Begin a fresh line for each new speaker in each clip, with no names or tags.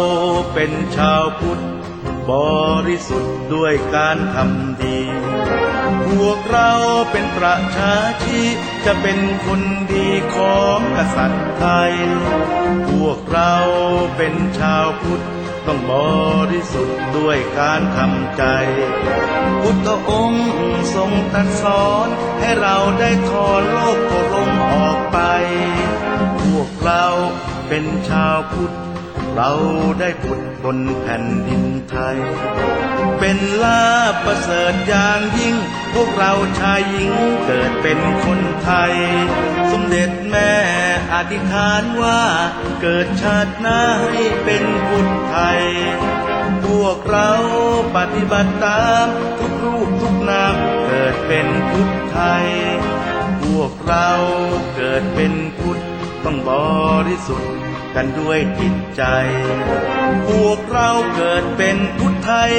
เราเป็นชาวพุทธ บริสุทธิ์ด้วยการทำดี พวกเราเป็นประชาชีจะเป็นคนดีของกษัตริย์ไทย พวกเราเป็นชาวพุทธต้องบริสุทธิ์ด้วยการทำใจ พุทธองค์ทรงตรัสสอนให้เราได้ถอนโลกโกรมออกไป พวกเราเป็นชาวพุทธ เราได้ผุดบนแผ่นดินไทย เป็นลาประเสริฐอย่างยิ่ง พวกเราชายหญิงเกิดเป็นคนไทย สมเด็จแม่อธิษฐานว่าเกิดชาติหน้าให้เป็นพุทธไทย พวกเราปฏิบัติตามทุกรูปทุกนามเกิดเป็นพุทธไทย พวกเราเกิดเป็นพุทธต้องบริสุทธิ์ กันด้วยจิตใจ พวกเราเกิดเป็นพุทธไทย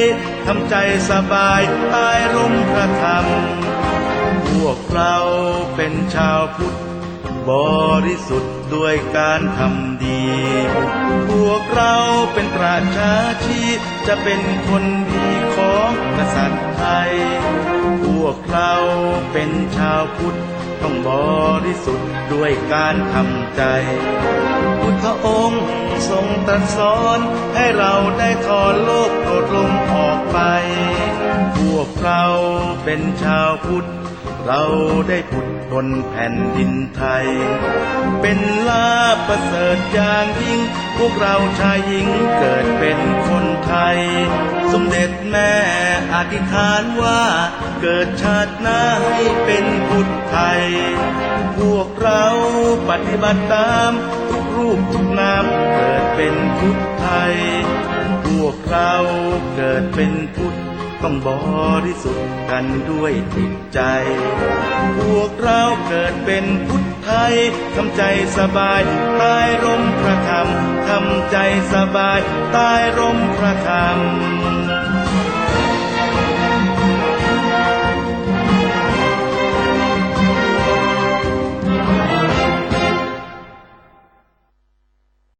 ทำใจสบายตายร่มพระธรรม พวกเราเป็นชาวพุทธ บริสุทธิ์ด้วยการทำดี พวกเราเป็นประชาชีจะเป็นคนดีของกษัตริย์ไทย พวกเราเป็นชาวพุทธต้องบริสุทธิ์ด้วยการทำใจ ทธองค์ทรงตรัสสอนให้เราได้ถอนโลกโกรธลงออกไป พวกเราเป็นชาวพุทธ เราได้ผุดบนแผ่นดินไทย เป็นลาภประเสริฐอย่างยิ่ง พวกเราชายหญิงเกิดเป็นคนไทย สมเด็จแม่อธิษฐานว่าเกิดชาติหน้าให้เป็นพุทธไทย พวกเรา ปฏิบัติตามทุกรูปทุกนามเกิดเป็นพุทธไทย พวกเราเกิดเป็นพุทธต้องบริสุทธิ์กันด้วยจิตใจ พวกเราเกิดเป็นพุทธไทยทำใจสบายใต้ร่มพระธรรมทำใจสบายใต้ร่มพระธรรม